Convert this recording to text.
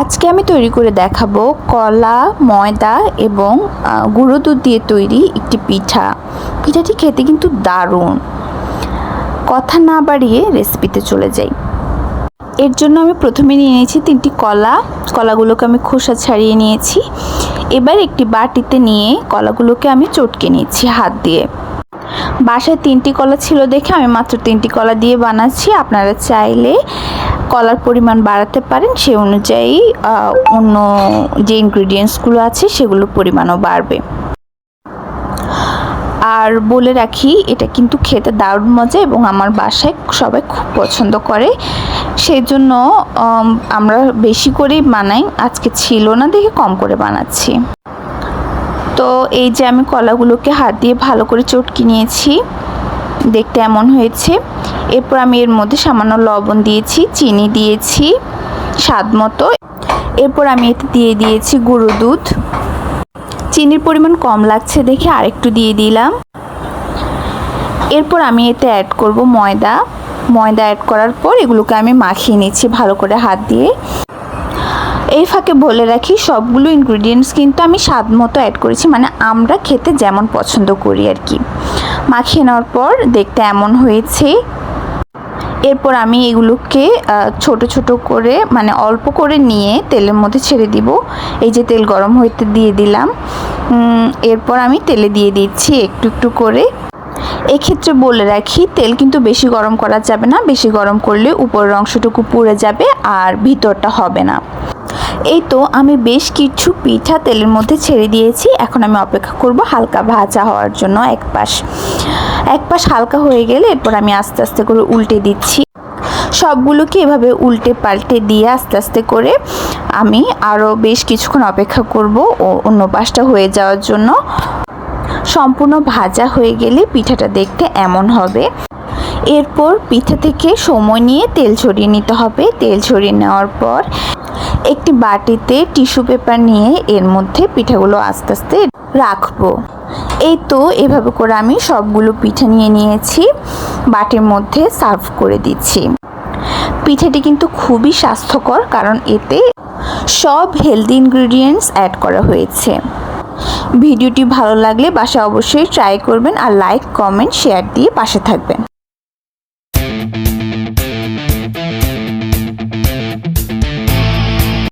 আজকে আমি তৈরি করে দেখাবো কলা, ময়দা এবং গুঁড়ো দুধ দিয়ে তৈরি একটি পিঠা। পিঠাটি খেতে কিন্তু দারুণ। কথা না বাড়িয়ে রেসিপিতে চলে যাই। এর জন্য আমি প্রথমে নিয়ে নিয়েছি তিনটি কলা। কলাগুলোকে আমি খোসা ছাড়িয়ে নিয়েছি। এবার একটি বাটিতে নিয়ে কলাগুলোকে আমি চটকে নিয়েছি হাত দিয়ে। বাসায় তিনটি কলা ছিল দেখে আমি মাত্র তিনটি কলা দিয়ে বানাচ্ছি। আপনারা চাইলে কলার পরিমাণ বাড়াতে পারেন, সে অনুযায়ী অন্য যে ইনগ্রিডিয়েন্টসগুলো আছে, সেগুলোর পরিমাণও বাড়বে। আর বলে রাখি, এটা কিন্তু খেতে দারুণ মজা এবং আমার বাসায় সবাই খুব পছন্দ করে। সেই জন্য আমরা বেশি করেই বানাই। আজকে ছিল না, দেখে কম করে বানাচ্ছি। তো এই যে আমি কলাগুলোকে হাত দিয়ে ভালো করে চটকি নিয়েছি, দেখতে এমন হয়েছে। এরপর আমি এর মধ্যে সামান্য লবণ দিয়েছি, চিনি দিয়েছি, স্বাদ মতো। এরপর আমি এতে দিয়ে দিয়েছি গুঁড়ো দুধ। চিনির পরিমাণ কম লাগছে দেখে আরেকটু দিয়ে দিলাম। এরপর আমি এতে অ্যাড করব ময়দা। ময়দা অ্যাড করার পর এগুলোকে আমি মাখিয়ে নিচ্ছি ভালো করে হাত দিয়ে। এই ফাঁকে বলে রাখি, সবগুলো ইনগ্রিডিয়েন্টস কিন্তু আমি স্বাদ মতো অ্যাড করেছি মানে আমরা খেতে যেমন পছন্দ করি আর কি। মাখিয়ে নেওয়ার পর দেখতে এমন হয়েছে। এরপর আমি এগুলোকে ছোট ছোট করে মানে অল্প করে নিয়ে তেলের মধ্যে ছেড়ে দিব। এই যে তেল গরম হইতে দিয়ে দিলাম। এরপর আমি তেলে দিয়ে দিচ্ছি একটু একটু করে। এক্ষেত্রে বলে রাখি, তেল কিন্তু বেশি গরম করা যাবে না। বেশি গরম করলে উপরের অংশটুকু পুড়ে যাবে আর ভিতরটা হবে না। এই তো আমি বেশ কিছু পিঠা তেলের মধ্যে ছেড়ে দিয়েছি। এখন আমি অপেক্ষা করব হালকা ভাজা হওয়ার জন্য এক পাশ এক পাশ হালকা হয়ে গেলে এরপর আমি আস্তে আস্তে করে উল্টে দিচ্ছি। সবগুলোকে এভাবে উল্টে পাল্টে দিয়ে আস্তে আস্তে করে আমি আরও বেশ কিছুক্ষণ অপেক্ষা করব ও অন্য পাশটা হয়ে যাওয়ার জন্য। সম্পূর্ণ ভাজা হয়ে গেলে পিঠাটা দেখতে এমন হবে। এরপর পিঠা থেকে সময় নিয়ে তেল ছড়িয়ে নিতে হবে। তেল ছড়িয়ে নেওয়ার পর একটি বাটিতে টিস্যু পেপার নিয়ে এর মধ্যে পিঠাগুলো আস্তে আস্তে রাখব। এই তো এভাবে করে আমি সবগুলো পিঠে নিয়ে নিয়েছি, বাটির মধ্যে সার্ভ করে দিচ্ছি। পিঠেটি কিন্তু খুবই স্বাস্থ্যকর কারণ এতে সব হেলদি ইনগ্রিডিয়েন্টস অ্যাড করা হয়েছে। ভিডিওটি ভালো লাগলে বাসা অবশ্যই ট্রাই করবেন আর লাইক কমেন্ট শেয়ার দিয়ে পাশে থাকবেন।